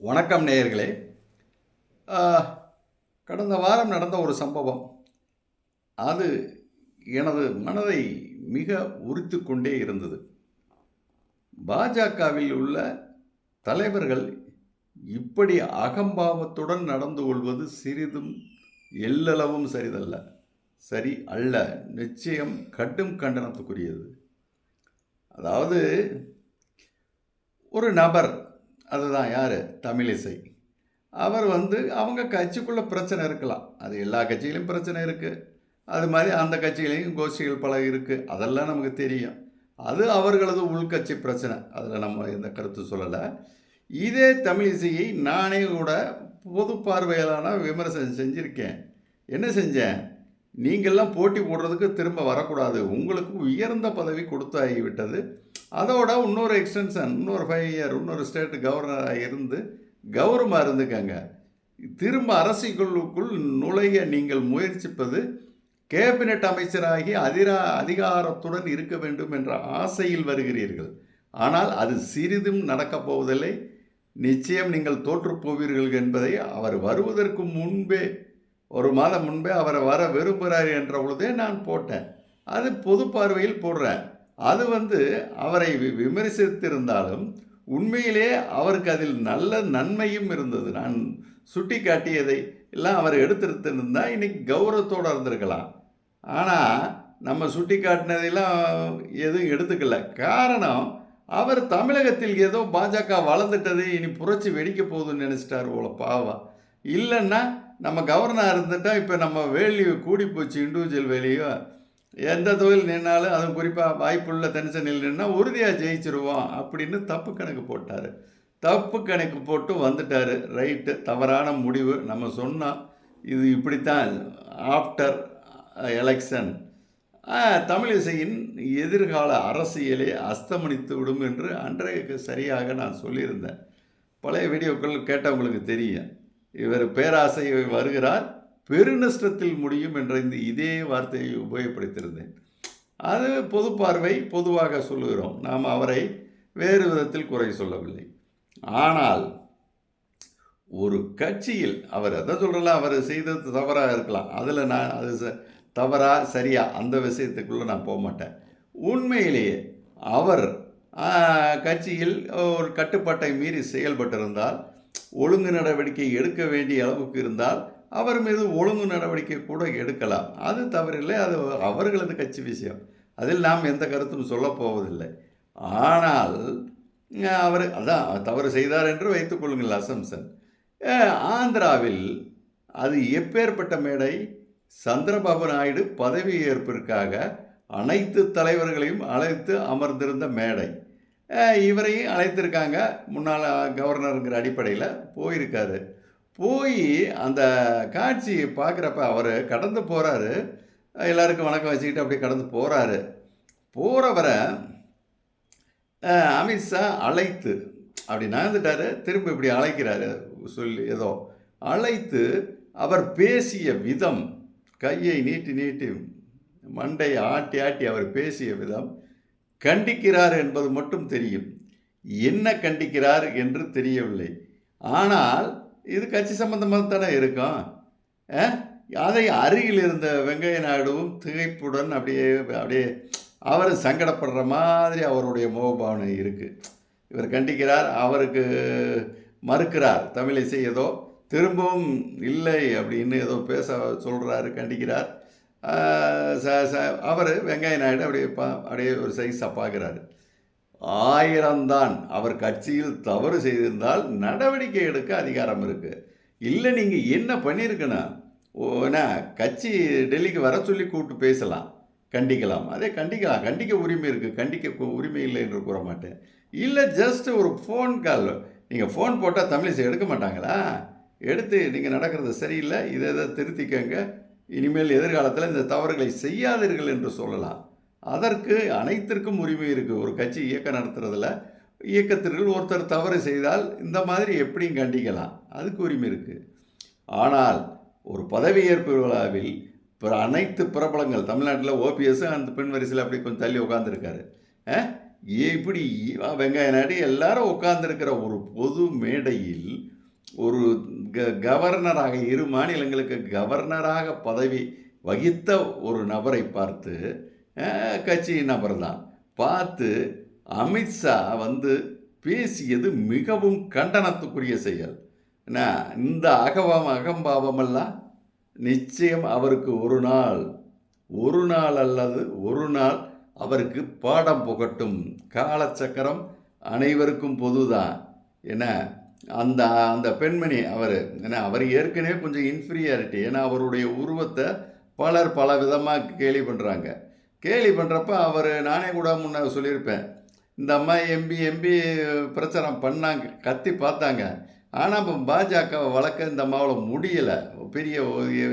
வணக்கம் நேயர்களே. கடந்த வாரம் நடந்த ஒரு சம்பவம். அது எனது மனதை மிக உரித்து கொண்டே இருந்தது. பாஜகவில் உள்ள தலைவர்கள் இப்படி அகம்பாவத்துடன் நடந்து கொள்வது சிறிதும் எல்லளவும் சரிதல்ல சரி அல்ல. நிச்சயம் கடும் கண்டனத்துக்குரியது. அதாவது ஒரு நபர் அதுதான் யார்? தமிழிசை. அவர் வந்து அவங்க கட்சிக்குள்ளே பிரச்சனை இருக்கலாம். அது எல்லா கட்சிகளையும் பிரச்சனை இருக்குது அது மாதிரி அந்த கட்சியிலையும் கோஷ்டிகள் பல இருக்குது அதெல்லாம் நமக்கு தெரியும். அது அவர்களது உள்கட்சி பிரச்சனை. அதில் நம்ம எந்த கருத்து சொல்லலை. இதே தமிழிசையை நானே கூட பொது பார்வையிலான விமர்சனம் செஞ்சுருக்கேன். என்ன செஞ்சேன்? நீங்கள்லாம் போட்டி போடுறதுக்கு திரும்ப வரக்கூடாது. உங்களுக்கு உயர்ந்த பதவி கொடுத்தாகிவிட்டது. அதோட இன்னொரு எக்ஸ்டென்ஷன் இன்னொரு ஃபைவ் இயர் இன்னொரு ஸ்டேட் கவர்னராக இருந்து கௌரவமாக இருந்துக்கங்க. திரும்ப அரசியலுக்குள் நுழைய நீங்கள் முயற்சிப்பது கேபினட் அமைச்சராகி அதிரா அதிகாரத்துடன் இருக்க வேண்டும் என்ற ஆசையில் வருகிறீர்கள். ஆனால் அது சிறிதும் நடக்கப் போவதில்லை. நிச்சயம் நீங்கள் தோற்றுப்போவீர்கள் என்பதை அவர் வருவதற்கு முன்பே ஒரு மாதம் முன்பே அவரை வர விரும்புகிறார் என்ற பொழுதே நான் போட்டேன். அது பொது பார்வையில் போடுறேன். அது வந்து அவரை வி- விமர்சித்திருந்தாலும் உண்மையிலே அவருக்கு அதில் நல்ல நன்மையும் இருந்தது. நான் சுட்டி காட்டியதை எல்லாம் அவர் எடுத்திருந்திருந்தா இன்னைக்கு கௌரவத்தோடு இருந்திருக்கலாம். ஆனால் நம்ம சுட்டி காட்டினதெல்லாம் எதுவும் எடுத்துக்கல. காரணம் அவர் தமிழகத்தில் ஏதோ பாஜக வளர்ந்துட்டது இனி புரட்சி வெடிக்க போகுதுன்னு நினச்சிட்டார் போல பாவம். இல்லைன்னா நம்ம கவர்னாக இருந்துட்டால் இப்போ நம்ம வேல்யூ கூடி போச்சு இண்டிவிஜுவல் வேல்யூ எந்த தொழில் நின்னாலும் அதுவும் குறிப்பாக வாய்ப்புள்ள தனிச்சனில் நின்னால் உறுதியாக ஜெயிச்சிருவோம் அப்படின்னு தப்பு கணக்கு போட்டார். தப்பு கணக்கு போட்டு வந்துட்டார். ரைட்டு தவறான முடிவு. நம்ம சொன்னால் இது இப்படித்தான் ஆஃப்டர் எலெக்ஷன். தமிழிசையின் எதிர்கால அரசியலே அஸ்தமனித்து விடும் என்று அன்றைக்கு சரியாக நான் சொல்லியிருந்தேன். பழைய வீடியோக்கள் கேட்டவங்களுக்கு தெரியும். இவர் பேராசை வருகிறார் பெருநஷ்டத்தில் முடியும் என்ற இந்த இதே வார்த்தையை உபயோகப்படுத்தியிருந்தேன். அது பொது பார்வை பொதுவாக சொல்லுகிறோம். நாம் அவரை வேறு விதத்தில் குறை சொல்லவில்லை. ஆனால் ஒரு கட்சியில் அவர் எதை சொல்லலாம் அவர் செய்தது தவறாக இருக்கலாம். அதில் நான் அது ச- தவறா சரியா அந்த விஷயத்துக்குள்ளே நான் போக மாட்டேன். உண்மையிலேயே அவர் கட்சியில் ஒரு கட்டுப்பாட்டை மீறி செயல்பட்டிருந்தால் ஒழுங்கு நடவடிக்கை எடுக்க வேண்டிய அளவுக்கு இருந்தால் அவர் மீது ஒழுங்கு நடவடிக்கை கூட எடுக்கலாம். அது தவறில்லை. அது அவர்களது கட்சி விஷயம். அதில் நாம் எந்த கருத்தும் சொல்லப் போவதில்லை. ஆனால் அவர் அதான் தவறு செய்தார் என்று வைத்துக்கொள்ளுங்கள் அசம்சன். ஆந்திராவில் அது எப்பேற்பட்ட மேடை? சந்திரபாபு நாயுடு பதவி ஏற்பிற்காக அனைத்து தலைவர்களையும் அழைத்து அமர்ந்திருந்த மேடை. இவரையும் அழைத்திருக்காங்க. முன்னாள் கவர்னருங்கிற அடிப்படையில் போயிருக்காரு. போய் அந்த காட்சியை பார்க்குறப்ப அவர் கடந்து போகிறாரு எல்லாருக்கும் வணக்கம் வச்சுக்கிட்டு அப்படியே கடந்து போகிறாரு போகிறவரை அமித்ஷா அழைத்து அப்படி நகர்ந்துட்டாரு. திரும்ப இப்படி அழைக்கிறாரு சொல்லி ஏதோ அழைத்து அவர் பேசிய விதம் கையை நீட்டி நீட்டி மண்டையை ஆட்டி ஆட்டி அவர் பேசிய விதம் கண்டிக்கிறார் என்பது மட்டும் தெரியும். என்ன கண்டிக்கிறார் என்று தெரியவில்லை. ஆனால் இது கட்சி சம்பந்தமாக தானே இருக்கும் அதை அருகில் இருந்த வெங்கைய நாயுடுவும் திகைப்புடன் அப்படியே அப்படியே அவர் சங்கடப்படுற மாதிரி அவருடைய முகபாவனை இருக்குது இவர் கண்டிக்கிறார் அவருக்கு மறுக்கிறார். தமிழிசை ஏதோ திரும்பவும் இல்லை அப்படின்னு ஏதோ பேச சொல்கிறாரு கண்டிக்கிறார். அவர் வெங்கைய நாயுடு அப்படியே பா அப்படியே ஒரு சைஸ் பார்க்குறாரு ஆயிரம்தான் அவர் கட்சியில் தவறு செய்திருந்தால் நடவடிக்கை எடுக்க அதிகாரம் இருக்குது இல்லை நீங்கள் என்ன பண்ணியிருக்கணும் ஓனா கட்சி டெல்லிக்கு வர சொல்லி கூப்பிட்டு பேசலாம். கண்டிக்கலாம். அதே கண்டிக்கலாம். கண்டிக்க உரிமை இருக்குது கண்டிக்க உரிமை இல்லை என்று கூற மாட்டேன். இல்லை ஜஸ்ட் ஒரு ஃபோன் கால் நீங்கள் ஃபோன் போட்டால் தமிழிசை எடுக்க மாட்டாங்களா? எடுத்து நீங்கள் நடக்கிறது சரியில்லை. இதை இதை திருத்திக்கங்க. இனிமேல் எதிர்காலத்தில் இந்த தவறுகளை செய்யாதீர்கள் என்று சொல்லலாம். அதற்கு அனைத்திற்கும் உரிமை இருக்குது ஒரு கட்சி இயக்கம் நடத்துறதுல இயக்கத்திற்குள் ஒருத்தர் தவறு செய்தால் இந்த மாதிரி எப்படியும் கண்டிக்கலாம். அதுக்கு உரிமை இருக்குது ஆனால் ஒரு பதவியேற்பு விழாவில் பிற அனைத்து பிரபலங்கள் தமிழ்நாட்டில் ஓபிஎஸ்ஸும் அந்த பெண் வரிசையில் அப்படி கொஞ்சம் தள்ளி உட்காந்துருக்காரு இப்படி வெங்காய நாடு எல்லாரும் உட்காந்துருக்கிற ஒரு பொது மேடையில் ஒரு க கவர்னராக இரு மாநிலங்களுக்கு கவர்னராக பதவி வகித்த ஒரு நபரை பார்த்து கட்சியின் கட்சி நபர் தான் பார்த்து அமித்ஷா வந்து பேசியது மிகவும் கண்டனத்துக்குரிய செயல். என்ன இந்த அகவம் அகம்பாவமெல்லாம் நிச்சயம் அவருக்கு ஒரு நாள் ஒரு நாள் அல்லது ஒரு நாள் அவருக்கு பாடம் புகட்டும். காலச்சக்கரம் அனைவருக்கும் பொதுதான். என்ன அந்த அந்த பெண்மணி அவர் ஏன்னா அவர் ஏற்கனவே கொஞ்சம் இன்ஃபீரியாரிட்டி ஏன்னா அவருடைய உருவத்தை பலர் பல விதமாக கேலி பண்ணுறாங்க கேலி பண்ணுறப்ப அவர் நானே கூட முன்ன சொல்லியிருப்பேன் இந்த அம்மா எம்பி எம்பி பிரச்சாரம் பண்ணாங்க கத்தி பார்த்தாங்க. ஆனால் இப்போ பாஜக வளர்க்க இந்த அம்மாவில் முடியலை. பெரிய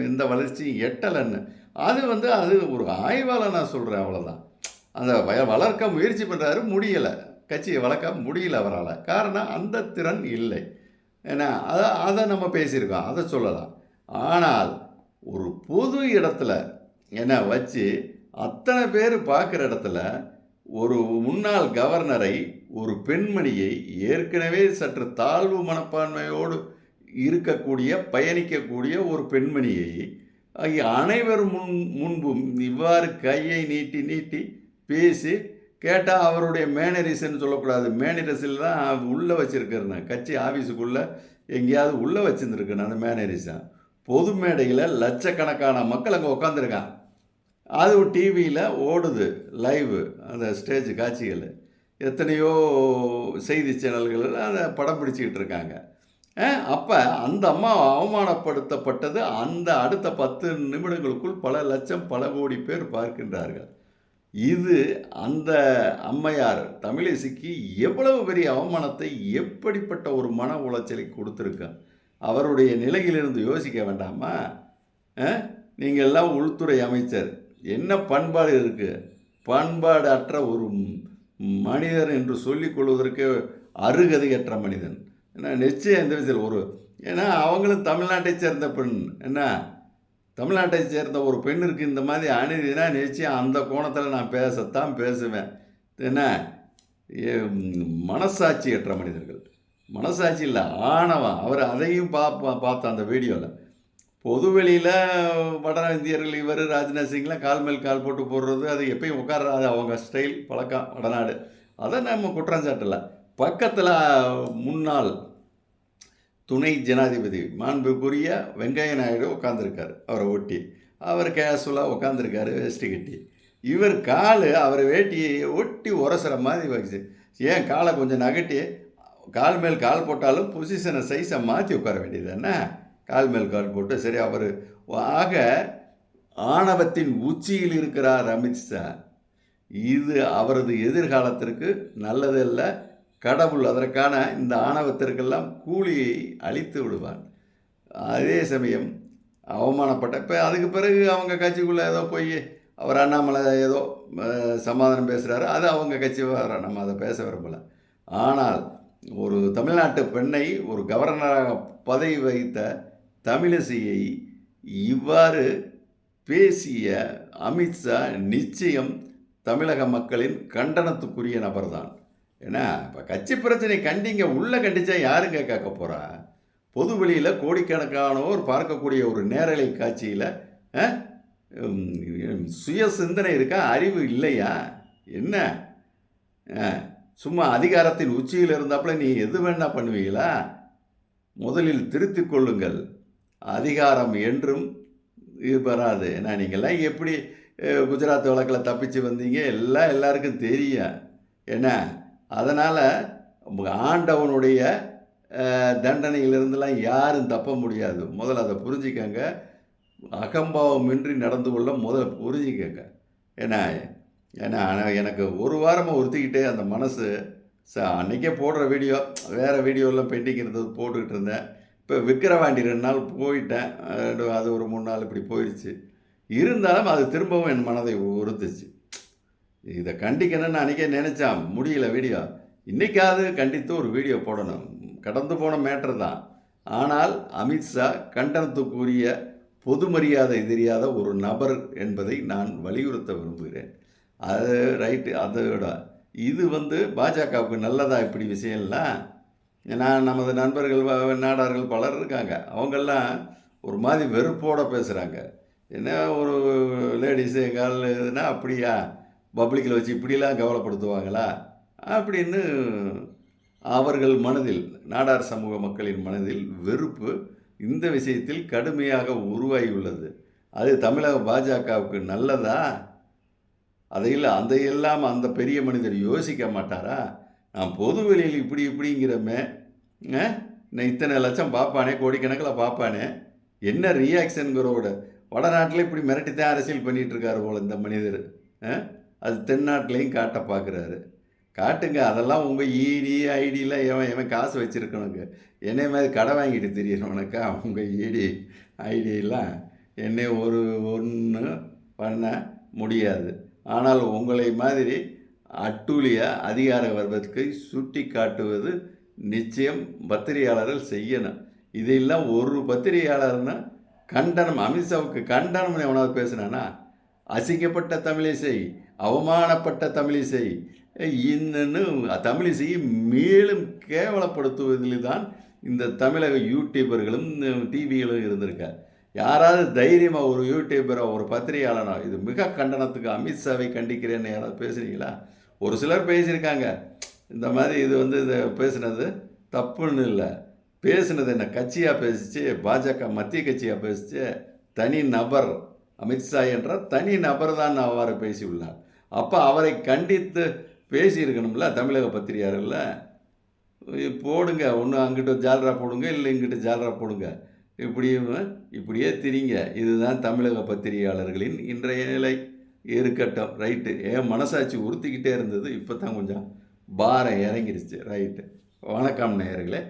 எந்த வளர்ச்சியும் எட்டலைன்னு. அது வந்து அது ஒரு ஆய்வால் நான் சொல்கிறேன் அவ்வளோதான் அந்த வய வளர்க்க முயற்சி பண்ணுறாரு முடியலை. கட்சியை வளர்க்க முடியல அவரால். காரணம் அந்த திறன் இல்லை. ஏன்னா அதை அதை நம்ம பேசியிருக்கோம். அதை சொல்லலாம். ஆனால் ஒரு பொது இடத்துல என்ன வச்சு அத்தனை பேர் பார்க்குற இடத்துல ஒரு முன்னாள் கவர்னரை ஒரு பெண்மணியை ஏற்கனவே சற்று தாழ்வு மனப்பான்மையோடு இருக்கக்கூடிய பயணிக்கக்கூடிய ஒரு பெண்மணியை அனைவர் முன் முன்பும் இவ்வாறு கையை நீட்டி நீட்டி பேசி கேட்டால் அவருடைய மேனரிசன்னு சொல்லக்கூடாது. மேனரிசில் தான் உள்ளே வச்சுருக்கிறேன் கட்சி ஆஃபீஸுக்குள்ளே எங்கேயாவது உள்ளே வச்சுருந்துருக்கேன் அந்த மேனரிசன் பொது மேடையில் லட்சக்கணக்கான மக்கள் அங்கே உட்காந்துருக்கான் அது டிவியில் ஓடுது லைவு அந்த ஸ்டேஜ் காட்சிகள். எத்தனையோ செய்தி சேனல்களில் அதை படம் பிடிச்சிக்கிட்டு இருக்காங்க. அப்போ அந்த அம்மா அவமானப்படுத்தப்பட்டது அந்த அடுத்த பத்து நிமிடங்களுக்குள் பல லட்சம் பல கோடி பேர் பார்க்கின்றார்கள். இது அந்த அம்மையார் தமிழிசைக்கு எவ்வளவு பெரிய அவமானத்தை எப்படிப்பட்ட ஒரு மன உளைச்சலை கொடுத்துருக்க? அவருடைய நிலையிலிருந்து யோசிக்க வேண்டாமா? நீங்கள் எல்லாம் உள்துறை அமைச்சர். என்ன பண்பாடு இருக்குது பண்பாடு அற்ற ஒரு மனிதர் என்று சொல்லிக் கொள்வதற்கு அருகதையற்ற மனிதன். ஏன்னா நிச்சயம் எந்த விஷயம் ஒரு ஏன்னா அவங்களும் தமிழ்நாட்டை சேர்ந்த பெண். என்ன? தமிழ்நாட்டை சேர்ந்த ஒரு பெண்ணிற்கு இந்த மாதிரி அநீதினா நிச்சயம் அந்த கோணத்தில் நான் பேசத்தான் பேசுவேன். என்ன? எ- மனசாட்சியற்ற மனிதர்கள். மனசாட்சி இல்லை ஆணவம். அவர் அதையும் பா பா- பார்த்தேன் அந்த வீடியோவில் பொதுவெளியில் வட இந்தியர்கள் இவர் ராஜ்நாத் சிங்லாம் கால் மேல் கால் போட்டு போடுறது அது எப்பயும் உட்காராது அவங்க ஸ்டைல் பழக்கம் வடநாடு. அதை நம்ம குற்றம் பக்கத்தில் முன்னாள் துணை ஜனாதிபதி மாண்புக்குரிய வெங்கைய நாயுடு உட்காந்துருக்கார் அவரை ஒட்டி. அவர் கேஷுவலாக உட்காந்துருக்காரு வேஷ்டி கட்டி. இவர் கால் அவர் வேட்டியை ஒட்டி உரசுற மாதிரி வச்சு ஏன் காலை கொஞ்சம் நகட்டி கால் மேல் கால் போட்டாலும் பொசிஷனை சைஸை மாற்றி உட்கார வேண்டியது என்ன கால் மேல் கால் போட்டு சரி அவர் ஆக ஆணவத்தின் உச்சியில் இருக்கிறார் அமித்ஷா. இது அவரது எதிர்காலத்திற்கு நல்லதல்ல கடவுள் அதற்கான இந்த ஆணவத்திற்கெல்லாம் கூலியை அழித்து விடுவான் அதே சமயம் அவமானப்பட்ட இப்போ அதுக்கு பிறகு அவங்க கட்சிக்குள்ளே ஏதோ போய் அவர் அண்ணாமலை ஏதோ சமாதானம் பேசுகிறாரு அது அவங்க கட்சி வர நம்ம அதை பேச விரும்பலை. ஆனால் ஒரு தமிழ்நாட்டு பெண்ணை ஒரு கவர்னராக பதவி வகித்த தமிழிசையை இவ்வாறு பேசிய அமித்ஷா நிச்சயம் தமிழக மக்களின் கண்டனத்துக்குரிய நபர்தான். ஏன்னா இப்போ கட்சி பிரச்சனை கண்டிங்க உள்ளே கண்டிச்சா யாருங்க கேட்க போகிறா பொது வெளியில் கோடிக்கணக்கானோர் பார்க்கக்கூடிய ஒரு நேரலை காட்சியில் சுய சிந்தனை இருக்கா? அறிவு இல்லையா? என்ன? சும்மா அதிகாரத்தின் உச்சியில் இருந்தாப்புல நீ எது வேணா பண்ணுவீங்களா? முதலில் திருத்தி கொள்ளுங்கள். அதிகாரம் என்றும் இது வராது. ஏன்னா நீங்கள்லாம் எப்படி குஜராத் வழக்கில் தப்பிச்சு வந்தீங்க? எல்லாம் எல்லாருக்கும் தெரியும். என்ன அதனால் ஆண்டவனுடைய தண்டனையிலிருந்துலாம் யாரும் தப்ப முடியாது. முதல்ல அதை புரிஞ்சுக்கங்க. அகம்பாவமின்றி நடந்து கொள்ள முதல்ல புரிஞ்சுக்கங்க. ஏன்னா ஏன்னா எனக்கு ஒரு வாரமாக ஒருத்திக்கிட்டே அந்த மனசு ச அன்றைக்கே போடுற வீடியோ வேறு வீடியோலாம் பெண்டிங் இருந்தது போட்டுக்கிட்டு இருந்தேன். இப்போ விக்கிரவாண்டி ரெண்டு நாள் போயிட்டேன். ரெண்டு அது ஒரு மூணு நாள் இப்படி போயிடுச்சு இருந்தாலும் அது திரும்பவும் என் மனதை உறுத்துச்சு. இதை கண்டிக்கணும்னு அன்றைக்கே நினச்சான். முடியல வீடியோ இன்றைக்காவது கண்டித்து ஒரு வீடியோ போடணும். கடந்து போன மேட்டர் தான். ஆனால் அமித்ஷா கண்டனத்துக்குரிய பொது மரியாதை தெரியாத ஒரு நபர் என்பதை நான் வலியுறுத்த விரும்புகிறேன். அது ரைட்டு அதை விட. இது வந்து பாஜகவுக்கு நல்லதா இப்படி விஷயம்லாம் நான் நமது நண்பர்கள் நாடார்கள் பலர் இருக்காங்க. அவங்கெல்லாம் ஒரு மாதிரி வெறுப்போடு பேசுகிறாங்க என்ன ஒரு லேடிஸு எங்கால் இதுனா அப்படியா? பப்ளிக்கில் வச்சு இப்படிலாம் கவலைப்படுத்துவாங்களா? அப்படின்னு அவர்கள் மனதில் நாடார் சமூக மக்களின் மனதில் வெறுப்பு இந்த விஷயத்தில் கடுமையாக உருவாகியுள்ளது. அது தமிழக பாஜகவுக்கு நல்லதா? அதையில் அதையெல்லாம் அந்த பெரிய மனிதர் யோசிக்க மாட்டாரா? நான் பொது வெளியில் இப்படி இப்படிங்கிறமே ஆ? நான் இத்தனை லட்சம் பார்ப்பானே கோடிக்கணக்கில் பார்ப்பானே? என்ன ரியாக்ஷனுங்கிறோட வடநாட்டில் இப்படி மிரட்டி தான் அரசியல் பண்ணிகிட்ருக்காரு போல் போல இந்த மனிதர் ஆ? அது தென்னாட்டிலையும் காட்ட பார்க்குறாரு காட்டுங்க அதெல்லாம் உங்கள் இடி ஐடியில் எவன் எவன் காசு வச்சுருக்கணுங்க. என்னை மாதிரி கடை வாங்கிட்டு தெரியறவனுக்கா உங்கள் இடி ஐடியெல்லாம் என்னை ஒரு ஒன்று பண்ண முடியாது. ஆனால் உங்களை மாதிரி அட்டூழிய அதிகார வர்க்கத்தை சுட்டி காட்டுவது நிச்சயம் பத்திரிகையாளர்கள் செய்யணும். இதெல்லாம் ஒரு பத்திரிகையாளர்னா கண்டனம் அமித்ஷாவுக்கு கண்டனம்னு எவனாவது பேசுனானா? அசிங்கப்பட்ட தமிழிசை அவமானப்பட்ட தமிழிசை. இன்னும் தமிழிசையை மேலும் கேவலப்படுத்துவதில் தான் இந்த தமிழக யூடியூபர்களும் டிவிகளும் இருந்திருக்கார். யாராவது தைரியமாக ஒரு யூடியூபரோ ஒரு பத்திரிகையாளனோ இது மிக கண்டனத்துக்கு அமித்ஷாவை கண்டிக்கிறேன்னு யாராவது பேசுகிறீங்களா ஒரு சிலர் பேசியிருக்காங்க. இந்த மாதிரி இது வந்து இதை பேசுனது தப்புன்னு இல்லை. பேசுனது என்ன கட்சியாக பேசிச்சு பாஜக மத்திய கட்சியாக பேசிச்சு தனி நபர். அமித்ஷா என்ற தனி நபர் தான் அவ்வாறு பேசியுள்ளார். அப்போ அவரை கண்டித்து பேசியிருக்கணும்ல தமிழக பத்திரிகையாளர்ல? போடுங்க ஒன்று அங்கிட்ட ஜாலரா போடுங்க இல்லை இங்கிட்ட ஜாலரா போடுங்க. இப்படியும் இப்படியே திரிங்க. இதுதான் தமிழக பத்திரிகையாளர்களின் இன்றைய நிலை. இருக்கட்டும் ரைட்டு. என் மனசாட்சி உறுத்திக்கிட்டே இருந்தது இப்போ தான் கொஞ்சம் பாரம் இறங்கிருச்சு ரைட்டு. வணக்கம் நேயர்களே.